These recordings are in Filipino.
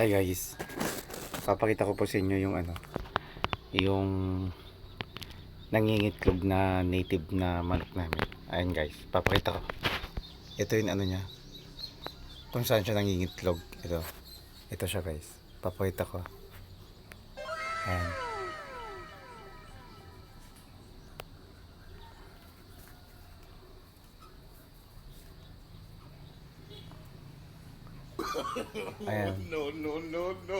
Hi guys. Papakita ko po sa inyo yung ano, yung nangingitlog na native na manok namin. Ayan guys, papakita ko. Ito yung ano niya. Kung saan siya nangingitlog. Ito. Ito siya guys. Papakita ko. Ayan. Ayan. No, no, no, no.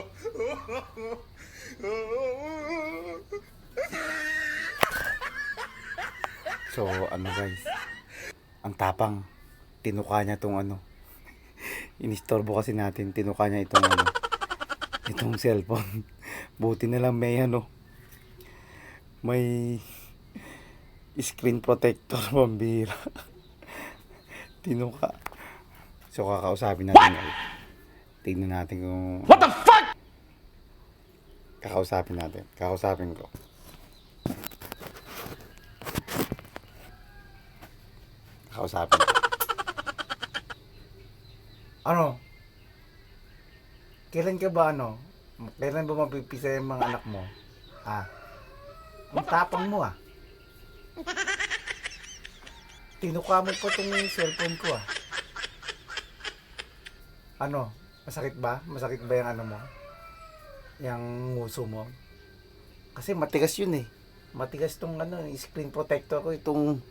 So, ano guys, ang tapang, tinuka niya tong ano, inistorbo kasi natin, tinuka niya itong ano, itong cellphone. Buti na lang may ano, may screen protector, pambira. tinuka. So, kakausapin natin guys. Tingnan natin kung... What the fuck? Kakausapin natin. Kakausapin ko. Kakausapin ko. Ano? Kailan ka ba ano? Kailan ba mapipisa yung mga anak mo? Ah. Ang tapang mo ah. Tinuka mo pa tong cellphone ko ah. Ano? Masakit ba? Masakit ba yung ano mo? Yung nguso mo? Kasi matigas yun eh. Matigas tong ano, screen protector ko, itong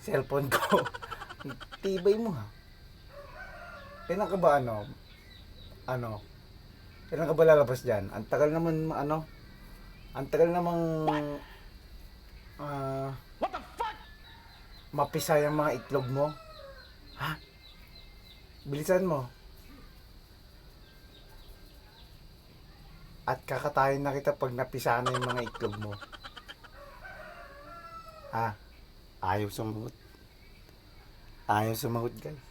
cellphone ko. Tibay mo ha. Kailan ka ba ano? Ano? Kailan ka ba lalabas dyan? Ang tagal naman ano? Ang tagal namang ah What the fuck? Mapisa yung mga itlog mo. Ha? Bilisan mo. At kakatayin na kita pag napisa na yung mga itlog mo. Ha? Ayaw sumagot. Ayaw sumagot, guys.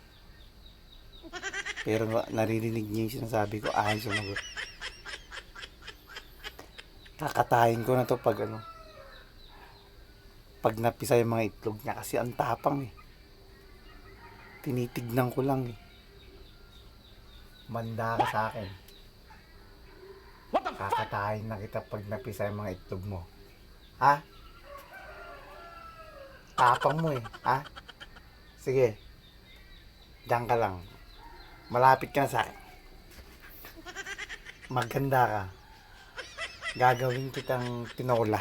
Pero naririnig niya yung sinasabi ko, ayaw sumagot. Kakatayin ko na to pag ano, pag napisa yung mga itlog niya kasi ang tapang eh. Tinitignan ko lang eh. Manda ka sa akin. Kakatayin na kita pag napisa yung mga itlog mo. Ha? Tapang mo eh. Ha? Sige. Diyan ka lang. Malapit ka na sa akin. Maganda ka. Gagawin kitang tinola.